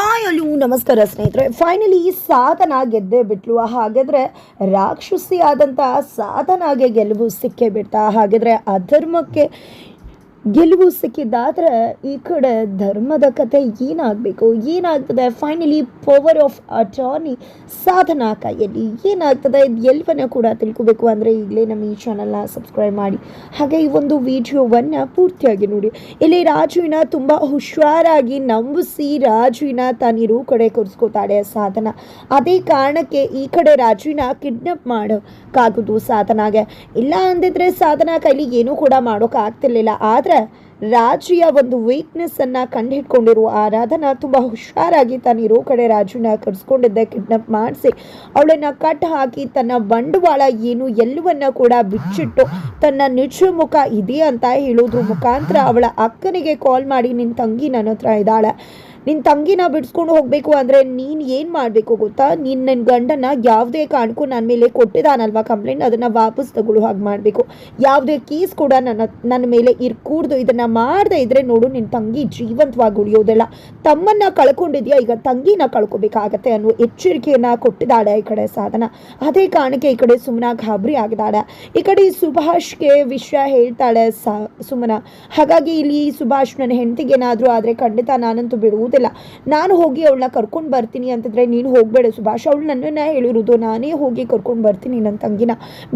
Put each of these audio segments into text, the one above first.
Hi ಅಲ್ಲೂ, ನಮಸ್ಕಾರ ಸ್ನೇಹಿತರೆ. ಫೈನಲಿ ಸಾಧನ ಗೆದ್ದೇ ಬಿಟ್ಲು. ಹಾಗಾದ್ರೆ ರಾಕ್ಷಸಿ ಆದಂಥ ಸಾಧನಾಗೆ ಗೆಲುವು ಸಿಕ್ಕೇ ಬಿಡ್ತಾ. ಹಾಗಿದ್ರೆ ಅಧರ್ಮಕ್ಕೆ ಗೆಲುವು ಸಿಕ್ಕಿದ್ದಾದ್ರೆ ಈ ಕಡೆ ಧರ್ಮದ ಕತೆ ಏನಾಗಬೇಕು? ಏನಾಗ್ತದೆ? Finally power of attorney Sadhana ಕೈಯಲ್ಲಿ ಏನಾಗ್ತದೆ? ಇದು ಎಲ್ಲವನ್ನ ಕೂಡ ತಿಳ್ಕೊಬೇಕು ಅಂದರೆ ಈಗಲೇ ನಮ್ಮ ಈ ಚಾನಲ್ನ ಸಬ್ಸ್ಕ್ರೈಬ್ ಮಾಡಿ. ಹಾಗೆ ಈ ಒಂದು ವಿಡಿಯೋವನ್ನು ಪೂರ್ತಿಯಾಗಿ ನೋಡಿ. ಇಲ್ಲಿ ರಾಜುವಿನ ತುಂಬ ಹುಷಾರಾಗಿ ನಂಬಿಸಿ ರಾಜುವಿನ ತಾನಿರು ಕಡೆ ಕೊರಿಸ್ಕೋತಾಳೆ ಸಾಧನ. ಅದೇ ಕಾರಣಕ್ಕೆ ಈ ಕಡೆ ರಾಜುವಿನ ಕಿಡ್ನಪ್ ಮಾಡೋಕ್ಕಾಗೋದು ಸಾಧನಾಗೆ. ಇಲ್ಲ ಅಂದಿದ್ರೆ ಸಾಧನ ಕೈಲಿ ಏನೂ ಕೂಡ ಮಾಡೋಕ್ಕಾಗ್ತಿರ್ಲಿಲ್ಲ. ಆದರೆ ರಾಜಿಯ ಒಂದು ವೀಕ್ನೆಸ್ಸನ್ನು ಕಂಡುಹಿಡ್ಕೊಂಡಿರುವ ಆರಾಧನಾ ತುಂಬ ಹುಷಾರಾಗಿ ತಾನು ಇರೋ ಕಡೆ ರಾಜುನ ಕರ್ಸ್ಕೊಂಡಿದ್ದೆ ಕಿಡ್ನಪ್ ಮಾಡಿಸಿ. ಅವಳನ್ನ ಕಟ್ ಹಾಕಿ ತನ್ನ ಬಂಡವಾಳ ಏನು ಎಲ್ಲವನ್ನ ಕೂಡ ಬಿಚ್ಚಿಟ್ಟು ತನ್ನ ನಿಜ ಮುಖ ಇದೆ ಅಂತ ಹೇಳೋದ್ರ ಮುಖಾಂತರ ಅವಳ ಅಕ್ಕನಿಗೆ ಕಾಲ್ ಮಾಡಿ ನಿನ್ನ ತಂಗಿ ನನ್ನ ಹತ್ರ ಇದ್ದಾಳೆ. ನಿನ್ನ ತಂಗಿನ ಬಿಡಿಸ್ಕೊಂಡು ಹೋಗಬೇಕು ಅಂದರೆ ನೀನು ಏನು ಮಾಡಬೇಕು ಗೊತ್ತಾ? ನೀನು ನನ್ನ ಗಂಡನ ಯಾವುದೇ ಕಾರಣಕ್ಕೂ ನನ್ನ ಮೇಲೆ ಕೊಟ್ಟಿದ್ದಾನಲ್ವಾ ಕಂಪ್ಲೇಂಟ್ ಅದನ್ನು ವಾಪಸ್ ತಗೊಳ್ಳೋ, ಹಾಗೆ ಮಾಡಬೇಕು. ಯಾವುದೇ ಕೇಸ್ ಕೂಡ ನನ್ನ ನನ್ನ ಮೇಲೆ ಇರ್ಕೂಡ್ದು. ಇದನ್ನು ಮಾಡದೇ ಇದ್ದರೆ ನೋಡು ನಿನ್ನ ತಂಗಿ ಜೀವಂತವಾಗಿ ಉಳಿಯೋದಿಲ್ಲ. ತಮ್ಮನ್ನ ಕಳ್ಕೊಂಡಿದ್ಯಾ? ಈಗ ತಂಗಿನ ಕಳ್ಕೊಬೇಕಾಗತ್ತೆ ಅನ್ನೋ ಎಚ್ಚರಿಕೆಯನ್ನು ಕೊಟ್ಟಿದ್ದಾಳೆ ಈ ಕಡೆ ಸಾಧನ. ಅದೇ ಕಾರಣಕ್ಕೆ ಈ ಕಡೆ ಸುಮನ ಗಾಬರಿ ಆಗಿದ್ದಾಳೆ. ಈ ಕಡೆ ಸುಭಾಷ್ಗೆ ವಿಷಯ ಹೇಳ್ತಾಳೆ ಸಾ ಸುಮನ. ಹಾಗಾಗಿ ಇಲ್ಲಿ ಸುಭಾಷ್ ನನ್ನ ಹೆಂಡತಿಗೇನಾದರೂ ಆದರೆ ಖಂಡಿತ ನಾನಂತೂ ಬಿಡುವುದಿಲ್ಲ ನಾನು ಹೋಗಿ ಅವಳನ್ನ ಕರ್ಕೊಂಡು ಬರ್ತೀನಿ ಅಂತಂದರೆ ನೀನು ಹೋಗಬೇಡ ಸುಭಾಷ್. ಅವಳು ನನ್ನನ್ನು ಹೇಳಿರೋದು, ನಾನೇ ಹೋಗಿ ಕರ್ಕೊಂಡು ಬರ್ತೀನಿ ನನ್ನ ತಂಗಿನ.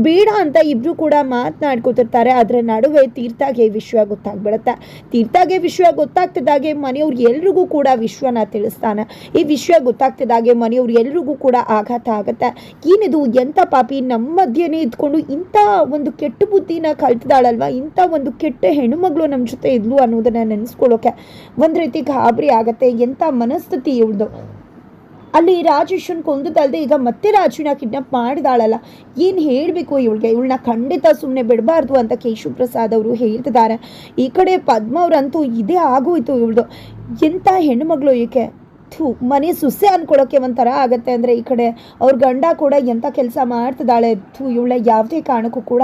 ಬೇಡ ಅಂತ ಇಬ್ಬರು ಕೂಡ ಮಾತನಾಡ್ಕೊತಿರ್ತಾರೆ ಅದರ ನಡುವೆ ತೀರ್ಥಾಗೆ ವಿಶ್ವ ಗೊತ್ತಾಗ್ಬಿಡುತ್ತೆ. ತೀರ್ಥಾಗೆ ವಿಶ್ವ ಗೊತ್ತಾಗ್ತಿದ್ದಾಗೆ ಮನೆಯವ್ರು ಎಲ್ರಿಗೂ ಕೂಡ ವಿಶ್ವನ ತಿಳಿಸ್ತಾನೆ. ಈ ವಿಷಯ ಗೊತ್ತಾಗ್ತಿದ್ದಾಗೆ ಮನೆಯವ್ರು ಎಲ್ರಿಗೂ ಕೂಡ ಆಘಾತ ಆಗುತ್ತೆ. ಏನಿದು ಎಂಥ ಪಾಪಿ ನಮ್ಮ ಮಧ್ಯೆನೇ ಇದ್ಕೊಂಡು ಇಂಥ ಒಂದು ಕೆಟ್ಟ ಬುದ್ಧಿನ ಕಲ್ತಿದ್ದಾಳಲ್ವಾ ಇಂಥ ಒಂದು ಕೆಟ್ಟ ಹೆಣ್ಣುಮಗಳು ನಮ್ಮ ಜೊತೆ ಇದ್ಲು ಅನ್ನೋದನ್ನ ನೆನೆಸ್ಕೊಳ್ಳೋಕೆ ಒಂದು ರೀತಿ ಗಾಬರಿ ಆಗತ್ತೆ. ಎಂಥ ಮನಸ್ಥಿತಿ ಇವಳ್ದು? ಅಲ್ಲಿ ರಾಜೇಶನ್ ಕೊಂದದಲ್ಲದೆ ಈಗ ಮತ್ತೆ ರಾಜುನ ಕಿಡ್ನಾಪ್ ಮಾಡಿದಾಳಲ್ಲ. ಏನು ಹೇಳಬೇಕು ಇವಳಿಗೆ? ಇವಳನ್ನ ಖಂಡಿತ ಸುಮ್ಮನೆ ಬಿಡಬಾರ್ದು ಅಂತ ಕೇಶವ ಪ್ರಸಾದ್ ಅವರು ಹೇಳ್ತಿದ್ದಾರೆ ಈ ಕಡೆ ಪದ್ಮ ಅವರಂತೂ ಇದೇ ಆಗೋಯ್ತು ಇವಳ್ದು. ಎಂಥ ಹೆಣ್ಣುಮಗಳು ಈಕೆ? ಥೂ, ಮನೆ ಸುಸೆ ಅಂದ್ಕೊಳ್ಳೋಕ್ಕೆ ಒಂಥರ ಆಗುತ್ತೆ ಅಂದರೆ ಈ ಕಡೆ. ಅವ್ರ ಗಂಡ ಕೂಡ ಎಂಥ ಕೆಲಸ ಮಾಡ್ತಿದ್ದಾಳೆ ಥೂ ಇವಳ ಯಾವುದೇ ಕಾರಣಕ್ಕೂ ಕೂಡ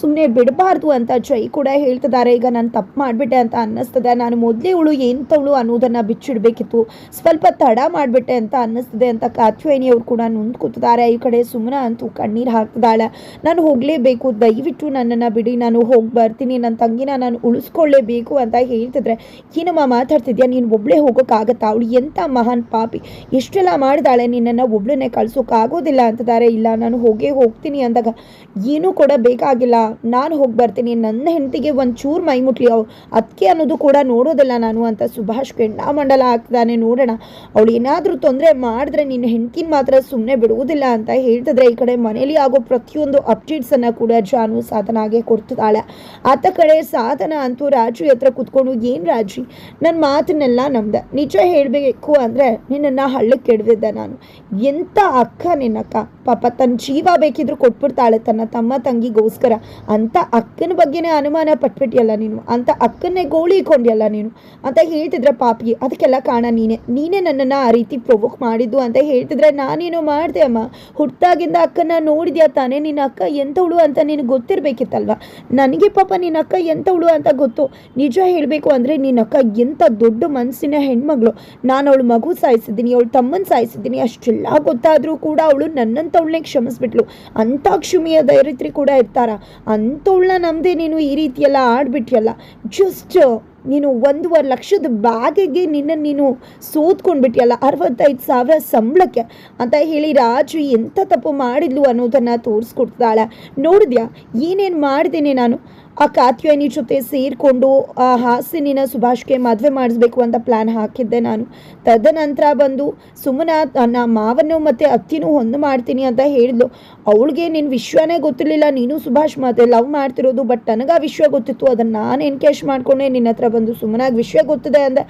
ಸುಮ್ಮನೆ ಬಿಡಬಾರ್ದು ಅಂತ ಜೈ ಕೂಡ ಹೇಳ್ತಿದ್ದಾರೆ. ಈಗ ನಾನು ತಪ್ಪು ಮಾಡಿಬಿಟ್ಟೆ ಅಂತ ಅನ್ನಿಸ್ತದೆ. ನಾನು ಮೊದಲೇ ಇವಳು ಎಂಥವಳು ಅನ್ನೋದನ್ನು ಬಿಚ್ಚಿಡಬೇಕಿತ್ತು. ಸ್ವಲ್ಪ ತಡ ಮಾಡಿಬಿಟ್ಟೆ ಅಂತ ಅನ್ನಿಸ್ತದೆ ಅಂತ ಕಾತ್ವೇನಿ ಅವರು ಕೂಡ ನೊಂದ್ಕೊತಿದ್ದಾರೆ ಈ ಕಡೆ ಸುಮ್ಮನ ಅಂತೂ ಕಣ್ಣೀರು ಹಾಕ್ತಿದ್ದಾಳೆ. ನಾನು ಹೋಗಲೇಬೇಕು. ದಯವಿಟ್ಟು ನನ್ನನ್ನು ಬಿಡಿ. ನಾನು ಹೋಗಿ ಬರ್ತೀನಿ. ನನ್ನ ತಂಗಿನ ನಾನು ಉಳಿಸ್ಕೊಳ್ಳೇಬೇಕು ಅಂತ ಹೇಳ್ತಿದ್ರೆ ಏನಮ್ಮ ಮಾತಾಡ್ತಿದ್ಯಾ? ನೀನು ಒಬ್ಬಳೇ ಹೋಗೋಕ್ಕಾಗತ್ತಾ? ಅವಳು ಎಂಥ ಮಹಾನ್ ಪಾಪಿ. ಎಷ್ಟೆಲ್ಲ ಮಾಡಿದಾಳೆ? ನಿನ್ನನ್ನು ಒಬ್ಳನ್ನೇ ಕಳ್ಸೋಕ್ಕಾಗೋದಿಲ್ಲ, ಅಂತಿದ್ದಾರೆ. ಇಲ್ಲ, ನಾನು ಹೋಗೇ ಹೋಗ್ತೀನಿ ಅಂದಾಗ, ಏನೂ ಕೂಡ ಬೇಕಾಗಿಲ್ಲ. ನಾನು ಹೋಗಿ ಬರ್ತೀನಿ. ನನ್ನ ಹೆಂಡತಿಗೆ ಒಂದು ಚೂರು ಮೈ ಮುಟ್ಲಿ ಅವು ಅದಕ್ಕೆ ಅನ್ನೋದು ಕೂಡ ನೋಡೋದಿಲ್ಲ ನಾನು ಅಂತ ಸುಭಾಷ್ ಕೆಂಡಾಮಂಡಲ ಹಾಕ್ತಾನೆ ನೋಡೋಣ, ಅವಳು ಏನಾದರೂ ತೊಂದರೆ ಮಾಡಿದ್ರೆ ನಿನ್ನ ಹೆಂಡತಿನ ಮಾತ್ರ ಸುಮ್ಮನೆ ಬಿಡುವುದಿಲ್ಲ ಅಂತ ಹೇಳ್ತಿದ್ರೆ ಈ ಕಡೆ ಮನೇಲಿ ಆಗೋ ಪ್ರತಿಯೊಂದು ಅಪ್ಡೇಟ್ಸನ್ನು ಕೂಡ ಜಾನು ಸಾಧನಾಗೆ ಕೊಡ್ತಿದ್ದಾಳೆ. ಆತ ಕಡೆ ಸಾಧನ ಅಂತೂ ರಾಜು ಹತ್ರ ಕುತ್ಕೊಂಡು, ಏನು ರಾಜಿ ನನ್ನ ಮಾತನ್ನೆಲ್ಲ ನಮ್ದೆ. ನಿಜ ಹೇಳಬೇಕು ಅಂದರೆ ನಿನ್ನನ್ನು ಹಳ್ಳಕ್ಕೆ ಕೆಡ್ದಿದ್ದೆ ನಾನು. ಎಂಥ ಅಕ್ಕ ನಿನ್ನಕ್ಕ? ಪಾಪ ತನ್ನ ಜೀವ ಬೇಕಿದ್ರು ಕೊಟ್ಬಿಡ್ತಾಳೆ. ತನ್ನ ತಮ್ಮ ತಂಗಿಗೋಸ್ಕರ. ಅಂತ ಅಕ್ಕನ ಬಗ್ಗೆನೇ ಅನುಮಾನ ಪಟ್ಬಿಟ್ಟಿಯಲ್ಲ ನೀನು, ಅಂತ ಅಕ್ಕನ್ನೇ ಗೋಳಿಕೊಂಡ್ಯಲ್ಲ ನೀನು, ಅಂತ ಹೇಳ್ತಿದ್ರ ಪಾಪಿಗೆ. ಅದಕ್ಕೆಲ್ಲ ಕಾಣ ನೀನೇ. ನೀನೇ ನನ್ನನ್ನು ಆ ರೀತಿ ಪ್ರೊವೋಕ್ ಮಾಡಿದ್ದು ಅಂತ ಹೇಳ್ತಿದ್ರೆ ನಾನೇನೋ ಮಾಡಿದೆ ಅಮ್ಮ. ಹುಟ್ಟಾಗಿಂದ ಅಕ್ಕನ ನೋಡಿದ್ಯಾ ತಾನೇ? ನಿನ್ನ ಅಕ್ಕ ಎಂಥವಳು ಅಂತ ನಿನಗೆ ಗೊತ್ತಿರಬೇಕಿತ್ತಲ್ವ? ನನಗೆ ಪಾಪ ನಿನ್ನ ಅಕ್ಕ ಎಂಥವಳು ಅಂತ ಗೊತ್ತು. ನಿಜ ಹೇಳಬೇಕು ಅಂದರೆ ನಿನ್ನ ಅಕ್ಕ ಎಂಥ ದೊಡ್ಡ ಮನಸ್ಸಿನ ಹೆಣ್ಮಗಳು. ನಾನು ಅವಳು ಮಗು ಸಾಯಿಸಿದ್ದೀನಿ, ಅವಳು ತಮ್ಮನ ಸಾಯಿಸಿದ್ದೀನಿ. ಅಷ್ಟೆಲ್ಲ ಗೊತ್ತಾದರೂ ಕೂಡ ಅವಳು ನನ್ನಂಥವಳನ್ನೇ ಕ್ಷಮಿಸ್ಬಿಟ್ಲು. ಅಂಥ ಕ್ಷಮಿಯ ಧೈರ್ಯತ್ರಿ ಕೂಡ ಇರ್ತಾರ. ಅಂಥವಳನ್ನ ನಮ್ಮದೇ ನೀನು ಈ ರೀತಿಯೆಲ್ಲ ಆಡ್ಬಿಟ್ಟಿಯಲ್ಲ ಜಸ್ಟ್ ನೀನು ಒಂದೂವರೆ ಲಕ್ಷದ ಬ್ಯಾಗಿಗೆ ನಿನ್ನ ನೀನು ಸೋತ್ಕೊಂಡ್ಬಿಟ್ಟಿಯಲ್ಲ ಅರವತ್ತೈದು ಸಾವಿರ ಸಂಬಳಕ್ಕೆ. ಅಂತ ಹೇಳಿ ರಾಜು ಎಂಥ ತಪ್ಪು ಮಾಡಿದ್ಲು ಅನ್ನೋದನ್ನು ತೋರಿಸ್ಕೊಡ್ತಾಳೆ. ನೋಡಿದ್ಯಾ? ಏನೇನು ಮಾಡಿದ್ದೇನೆ ನಾನು? ಆ ಕಾತ್ಯಾಯಿನಿ ಜೊತೆ ಸೇರಿಕೊಂಡು, ಆ ಹಾಸಿನಿನ ಸುಭಾಷ್ಗೆ ಮದುವೆ ಮಾಡಿಸ್ಬೇಕು ಅಂತ ಪ್ಲ್ಯಾನ್ ಹಾಕಿದ್ದೆ ನಾನು. ತದನಂತರ ಬಂದು ಸುಮ್ಮನ ನನ್ನ ಮಾವನ್ನು ಮತ್ತು ಅತ್ತಿನೂ ಹೊಂದು ಮಾಡ್ತೀನಿ ಅಂತ ಹೇಳಿದ್ಲು. ಅವಳಿಗೆ ನಿನ್ನ ವಿಶ್ವನೇ ಗೊತ್ತಿರಲಿಲ್ಲ. ನೀನು ಸುಭಾಷ್ ಮತ್ತೆ ಲವ್ ಮಾಡ್ತಿರೋದು ಬಟ್ ನನಗೆ ಆ ವಿಶ್ವ ಗೊತ್ತಿತ್ತು. ಅದನ್ನು ನಾನು ಎನ್ಕೇಶ್ ಮಾಡಿಕೊಂಡೆ. ನಿನ್ನ ಹತ್ರ ಬಂದು ಸುಮ್ಮನಾಗಿ ವಿಶ್ವ ಗೊತ್ತಿದೆ ಅಂದೆ.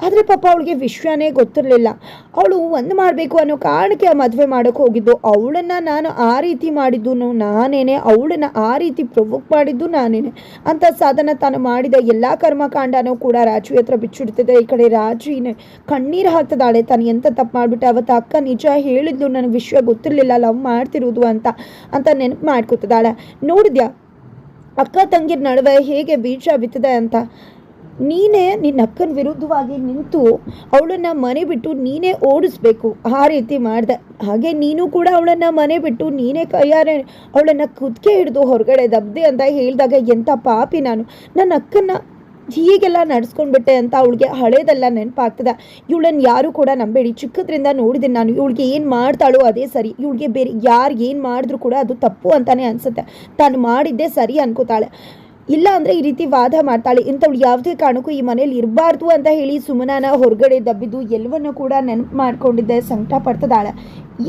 ಆದರೆ ಪಾಪ ಅವಳಿಗೆ ವಿಷಯನೇ ಗೊತ್ತಿರಲಿಲ್ಲ. ಅವಳು ಒಂದು ಮಾಡಬೇಕು ಅನ್ನೋ ಕಾರಣಕ್ಕೆ ಆ ಮದುವೆ ಮಾಡೋಕ್ಕೆ ಹೋಗಿದ್ದು. ಅವಳನ್ನು ನಾನು ಆ ರೀತಿ ಮಾಡಿದ್ದು ನಾನೇನೆ. ಅವಳನ್ನು ಆ ರೀತಿ ಪ್ರೊವೋಕ್ ಮಾಡಿದ್ದು ನಾನೇನೆ. ಅಂತ ಸಾಧನ ತಾನು ಮಾಡಿದ ಎಲ್ಲ ಕರ್ಮಕಾಂಡನೂ ಕೂಡ ರಾಜು ಹತ್ರ ಬಿಚ್ಚಿಡ್ತಿದೆ. ಈ ಕಡೆ ರಾಜುನೇ ಕಣ್ಣೀರು ಹಾಕ್ತದಾಳೆ ತಾನು. ಎಂತ ತಪ್ಪು ಮಾಡಿಬಿಟ್ಟು? ಅವತ್ತು ಅಕ್ಕ ನಿಜ ಹೇಳಿದ್ದು ನನಗೆ ವಿಷಯ ಗೊತ್ತಿರಲಿಲ್ಲ. ಲವ್ ಮಾಡ್ತಿರೋದು ಅಂತ ಅಂತ ನೆನಪು ಮಾಡ್ಕೊತಿದ್ದಾಳೆ. ನೋಡಿದ್ಯಾ? ಅಕ್ಕ ತಂಗಿರ ನಡುವೆ ಹೇಗೆ ಬೀಜ ಬಿತ್ತದೆ ಅಂತ? ನೀನೇ ನಿನ್ನ ಅಕ್ಕನ ವಿರುದ್ಧವಾಗಿ ನಿಂತು ಅವಳನ್ನು ಮನೆ ಬಿಟ್ಟು ನೀನೇ ಓಡಿಸ್ಬೇಕು. ಆ ರೀತಿ ಮಾಡಿದೆ. ಹಾಗೆ ನೀನು ಕೂಡ ಅವಳನ್ನು ಮನೆ ಬಿಟ್ಟು ನೀನೇ ಕೈಯಾರೆ ಅವಳನ್ನು ಕುದ್ಕೆ ಹಿಡಿದು ಹೊರಗಡೆ ದಬ್ದೆ ಅಂತ ಹೇಳಿದಾಗ ಎಂಥ ಪಾಪಿ ನಾನು. ನನ್ನ ಅಕ್ಕನ್ನ ಹೀಗೆಲ್ಲ ನಡ್ಸ್ಕೊಂಡ್ಬಿಟ್ಟೆ ಅಂತ ಅವಳಿಗೆ ಹಳೇದೆಲ್ಲ ನೆನಪಾಗ್ತದೆ. ಇವಳನ್ನು ಯಾರು ಕೂಡ ನಂಬೇಡಿ. ಚಿಕ್ಕದ್ರಿಂದ ನೋಡಿದ್ದೀನಿ ನಾನು. ಇವಳಿಗೆ ಏನು ಮಾಡ್ತಾಳೋ ಅದೇ ಸರಿ. ಇವಳಿಗೆ ಬೇರೆ ಯಾರು ಏನು ಮಾಡಿದ್ರು ಕೂಡ ಅದು ತಪ್ಪು ಅಂತಾನೆ ಅನಿಸುತ್ತೆ. ತಾನು ಮಾಡಿದ್ದೇ ಸರಿ ಅನ್ಕೋತಾಳೆ. ಇಲ್ಲ ಅಂದರೆ ಈ ರೀತಿ ವಾದ ಮಾಡ್ತಾಳೆ. ಇಂಥವ್ಳು ಯಾವುದೇ ಕಾರಣಕ್ಕೂ ಈ ಮನೇಲಿ ಇರಬಾರ್ದು ಅಂತ ಹೇಳಿ ಸುಮನಾನ ಹೊರಗಡೆ ದಬ್ಬಿದ್ದು ಎಲ್ಲವನ್ನು ಕೂಡ ನೆನಪು ಮಾಡ್ಕೊಂಡಿದ್ದೆ, ಸಂಕಟ ಪಡ್ತದಾಳೆ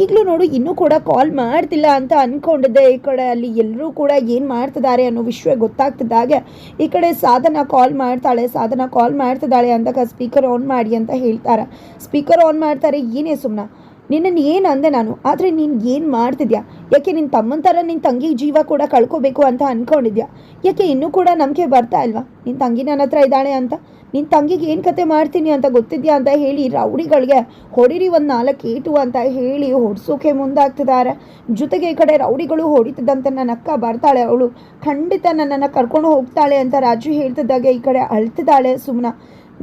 ಈಗಲೂ ನೋಡು, ಇನ್ನೂ ಕೂಡ ಕಾಲ್ ಮಾಡ್ತಿಲ್ಲ ಅಂತ ಅಂದ್ಕೊಂಡಿದ್ದೆ ಈ ಕಡೆ ಅಲ್ಲಿ ಎಲ್ಲರೂ ಕೂಡ ಏನು ಮಾಡ್ತಿದ್ದಾರೆ ಅನ್ನೋ ವಿಷಯ ಗೊತ್ತಾಗ್ತಿದ್ದಾಗೆ ಈ ಕಡೆ ಸಾಧನ ಕಾಲ್ ಮಾಡ್ತಾಳೆ. ಸಾಧನ ಕಾಲ್ ಮಾಡ್ತಿದ್ದಾಳೆ ಅಂದಾಗ ಸ್ಪೀಕರ್ ಆನ್ ಮಾಡಿ ಅಂತ ಹೇಳ್ತಾರೆ. ಸ್ಪೀಕರ್ ಆನ್ ಮಾಡ್ತಾರೆ, ಏನೇ ಸುಮ್ಮನ ನಿನ್ನನ್ನು ಏನು ಅಂದೆ ನಾನು? ಆದರೆ ನೀನು ಏನು ಮಾಡ್ತಿದ್ಯಾ? ಯಾಕೆ ನಿನ್ನ ತಮ್ಮನ ಥರ ನಿನ್ನ ತಂಗಿ ಜೀವ ಕೂಡ ಕಳ್ಕೊಬೇಕು ಅಂತ ಅಂದ್ಕೊಂಡಿದ್ಯಾ ಯಾಕೆ ಇನ್ನೂ ಕೂಡ ನಂಬಿಕೆ ಬರ್ತಾ ಇಲ್ವಾ? ನಿನ್ನ ತಂಗಿ ನನ್ನ ಹತ್ರ ಇದ್ದಾಳೆ ಅಂತ? ನಿನ್ನ ತಂಗಿಗೆ ಏನು ಕತೆ ಮಾಡ್ತೀನಿ ಅಂತ ಗೊತ್ತಿದ್ಯಾ ಅಂತ ಹೇಳಿ ರೌಡಿಗಳಿಗೆ ಹೊಡಿರಿ ಒಂದು ನಾಲ್ಕು ಏಟು ಅಂತ ಹೇಳಿ ಹೊಡ್ಸೋಕೆ ಮುಂದಾಗ್ತಿದ್ದಾರೆ. ಜೊತೆಗೆ ಈ ಕಡೆ ರೌಡಿಗಳು ಹೊಡಿತಿದ್ದಂತೆ ನನ್ನ ಅಕ್ಕ ಬರ್ತಾಳೆ ಅವಳು. ಖಂಡಿತ ನನ್ನನ್ನು ಕರ್ಕೊಂಡು ಹೋಗ್ತಾಳೆ ಅಂತ ರಾಜು ಹೇಳ್ತಿದ್ದಾಗೆ, ಈ ಕಡೆ ಅಳ್ತಿದ್ದಾಳೆ ಸುಮ್ಮನ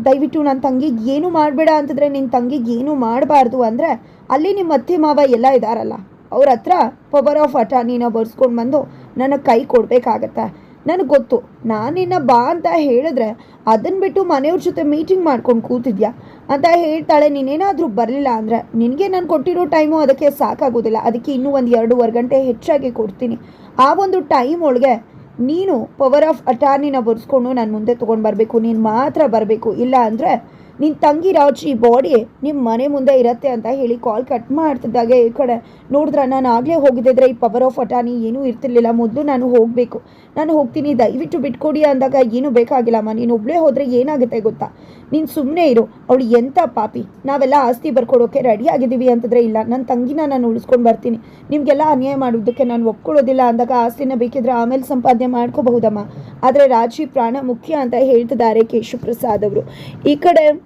ದಯವಿಟ್ಟು ನನ್ನ ತಂಗಿಗೆ ಏನು ಮಾಡಬೇಡ ಅಂತಂದರೆ ನಿನ್ನ ತಂಗಿಗೆ ಏನು ಮಾಡಬಾರ್ದು ಅಂದರೆ ಅಲ್ಲಿ ನಿಮ್ಮ ಅತ್ತೆ ಮಾವ ಎಲ್ಲ ಇದ್ದಾರಲ್ಲ ಅವ್ರ ಹತ್ರ ಪವರ್ ಆಫ್ ಅಟಾನಿನ ಬರ್ಸ್ಕೊಂಡು ಬಂದು ನನಗೆ ಕೈ ಕೊಡಬೇಕಾಗತ್ತೆ. ನನಗೆ ಗೊತ್ತು ನಾನಿನ್ನ ಬಾ ಅಂತ ಹೇಳಿದ್ರೆ ಅದನ್ನು ಬಿಟ್ಟು ಮನೆಯವ್ರ ಜೊತೆ ಮೀಟಿಂಗ್ ಮಾಡ್ಕೊಂಡು ಕೂತಿದ್ಯಾ? ಅಂತ ಹೇಳ್ತಾಳೆ, ನೀನೇನಾದರೂ ಬರಲಿಲ್ಲ ಅಂದರೆ ನಿನಗೆ ನಾನು ಕೊಟ್ಟಿರೋ ಟೈಮು ಅದಕ್ಕೆ ಸಾಕಾಗೋದಿಲ್ಲ. ಅದಕ್ಕೆ ಇನ್ನೂ ಒಂದು ಎರಡೂವರೆ ಗಂಟೆ ಹೆಚ್ಚಾಗಿ ಕೊಡ್ತೀನಿ. ಆ ಒಂದು ಟೈಮ್ ಒಳಗೆ ನೀನು ಪವರ್ ಆಫ್ ಅಟಾರ್ನಿನ ಬರ್ಸ್ಕೊಂಡು ನಾನು ಮುಂದೆ ತೊಗೊಂಡು ಬರಬೇಕು. ನೀನು ಮಾತ್ರ ಬರಬೇಕು. ಇಲ್ಲ ಅಂದರೆ ನಿನ್ನ ತಂಗಿ ರಾಜಿ, ಬಾಡಿ ನಿಮ್ಮ ಮನೆ ಮುಂದೆ ಇರತ್ತೆ ಅಂತ ಹೇಳಿ ಕಾಲ್ ಕಟ್ ಮಾಡ್ತಿದ್ದಾಗೆ ಈ ಕಡೆ. ನೋಡಿದ್ರ ನಾನು ಆಗಲೇ ಹೋಗಿದ್ದಿದ್ರೆ ಈ ಪವರ್ ಆಫ್ ಅಟಾನಿ ಏನೂ ಇರ್ತಿರ್ಲಿಲ್ಲ. ಮೊದಲು ನಾನು ಹೋಗಬೇಕು. ನಾನು ಹೋಗ್ತೀನಿ. ದಯವಿಟ್ಟು ಬಿಟ್ಕೊಡಿ ಅಂದಾಗ ಏನೂ ಬೇಕಾಗಿಲ್ಲಮ್ಮ ನೀನು ಒಬ್ಬಳೇ ಹೋದರೆ ಏನಾಗುತ್ತೆ ಗೊತ್ತಾ? ನೀನು ಸುಮ್ಮನೆ ಇರು. ಅವಳು ಎಂಥ ಪಾಪಿ. ನಾವೆಲ್ಲ ಆಸ್ತಿ ಬರ್ಕೊಡೋಕೆ ರೆಡಿ ಆಗಿದ್ದೀವಿ ಅಂತಂದರೆ ಇಲ್ಲ. ನನ್ನ ತಂಗಿನ ನಾನು ಉಳಿಸ್ಕೊಂಡು ಬರ್ತೀನಿ. ನಿಮಗೆಲ್ಲ ಅನ್ಯಾಯ ಮಾಡೋದಕ್ಕೆ ನಾನು ಒಪ್ಕೊಳ್ಳೋದಿಲ್ಲ ಅಂದಾಗ ಆಸ್ತಿನ ಬೇಕಿದ್ರೆ ಆಮೇಲೆ ಸಂಪಾದನೆ ಮಾಡ್ಕೋಬಹುದಮ್ಮ. ಆದರೆ ರಾಜಿ ಪ್ರಾಣ ಮುಖ್ಯ ಅಂತ ಹೇಳ್ತಿದ್ದಾರೆ ಕೇಶವಪ್ರಸಾದ್ ಅವರು. ಈ ಕಡೆ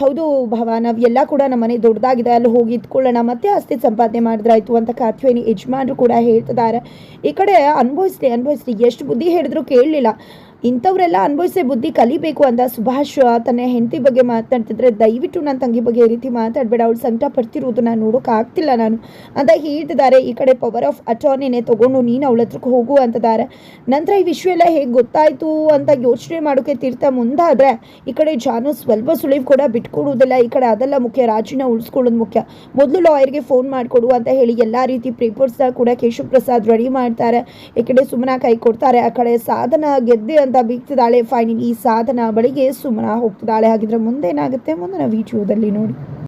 ಹೌದು ಭಾವ ಎಲ್ಲ ಕೂಡ ನಮ್ಮ ಮನೆ ದೊಡ್ಡದಾಗಿದೆ, ಅಲ್ಲಿ ಹೋಗಿ ಇದ್ಕೊಳ್ಳೋಣ, ಮತ್ತೆ ಆಸ್ತಿ ಸಂಪಾದನೆ ಮಾಡಿದ್ರಾಯ್ತು ಅಂತ ಕಾತ್ವೇನಿ ಯಜಮಾನರು ಕೂಡ ಹೇಳ್ತಿದ್ದಾರೆ. ಈ ಕಡೆ ಅನುಭವಿಸ್ಲಿ ಅನುಭವಿಸ್ಲಿ, ಎಷ್ಟು ಬುದ್ಧಿ ಹೇಳಿದ್ರು ಕೇಳಲಿಲ್ಲ. ಇಂಥವರೆಲ್ಲ ಅನುಭವಿಸೇ ಬುದ್ಧಿ ಕಲಿಬೇಕು ಅಂತ ಸುಭಾಷ್ ತನ್ನ ಹೆಂಡತಿ ಬಗ್ಗೆ ಮಾತಾಡ್ತಿದ್ರೆ, ದಯವಿಟ್ಟು ನನ್ನ ತಂಗಿ ಬಗ್ಗೆ ಈ ರೀತಿ ಮಾತಾಡಬೇಡ, ಅವಳು ಸಂಕಟ ಪಡ್ತಿರೋದು ನಾನು ನೋಡೋಕ್ಕಾಗ್ತಿಲ್ಲ ನಾನು ಅಂತ ಹೇಳ್ತಿದ್ದಾರೆ. ಈ ಕಡೆ ಪವರ್ ಆಫ್ ಅಟಾರ್ನಿನೇ ತೊಗೊಂಡು ನೀನು ಅವಳ ಹತ್ರಕ್ಕೆ ಹೋಗು ಅಂತಿದ್ದಾರೆ ನಂತರ ಈ ವಿಷಯ ಎಲ್ಲ ಹೇಗೆ ಗೊತ್ತಾಯಿತು ಅಂತ ಯೋಚನೆ ಮಾಡೋಕೆ ತೀರ್ಥ ಮುಂದಾದರೆ, ಈ ಕಡೆ ಜಾನು ಸ್ವಲ್ಪ ಸುಳಿವು ಕೂಡ ಬಿಟ್ಕೊಡುವುದಿಲ್ಲ ಈ ಕಡೆ ಅದೆಲ್ಲ ಮುಖ್ಯ ರಾಜಿನ ಉಳಿಸ್ಕೊಳ್ಳೋದು ಮುಖ್ಯ. ಮೊದಲು ಲಾಯರ್ಗೆ ಫೋನ್ ಮಾಡಿಕೊಡು ಅಂತ ಹೇಳಿ ಎಲ್ಲ ರೀತಿ ಪೇಪರ್ಸ್ನ ಕೂಡ ಕೇಶವ್ ಪ್ರಸಾದ್ ರೆಡಿ ಮಾಡ್ತಾರೆ. ಈ ಕಡೆ ಸುಮನ ಕೈ ಕೊಡ್ತಾರೆ. ಆ ಕಡೆ ಸಾಧನ ಗೆದ್ದೆ ಅಂತ ಬೀಗ್ತಿದ್ದಾಳೆ. ಫೈನಲ್ ಈ ಸಾಧನ ಬಳಿಗೆ ಸುಮನ ಹೋಗ್ತಿದ್ದಾಳೆ. ಹಾಗಿದ್ರೆ ಮುಂದೆ ಏನಾಗುತ್ತೆ ಮುಂದಿನ ವಿಡಿಯೋದಲ್ಲಿ ನೋಡಿ.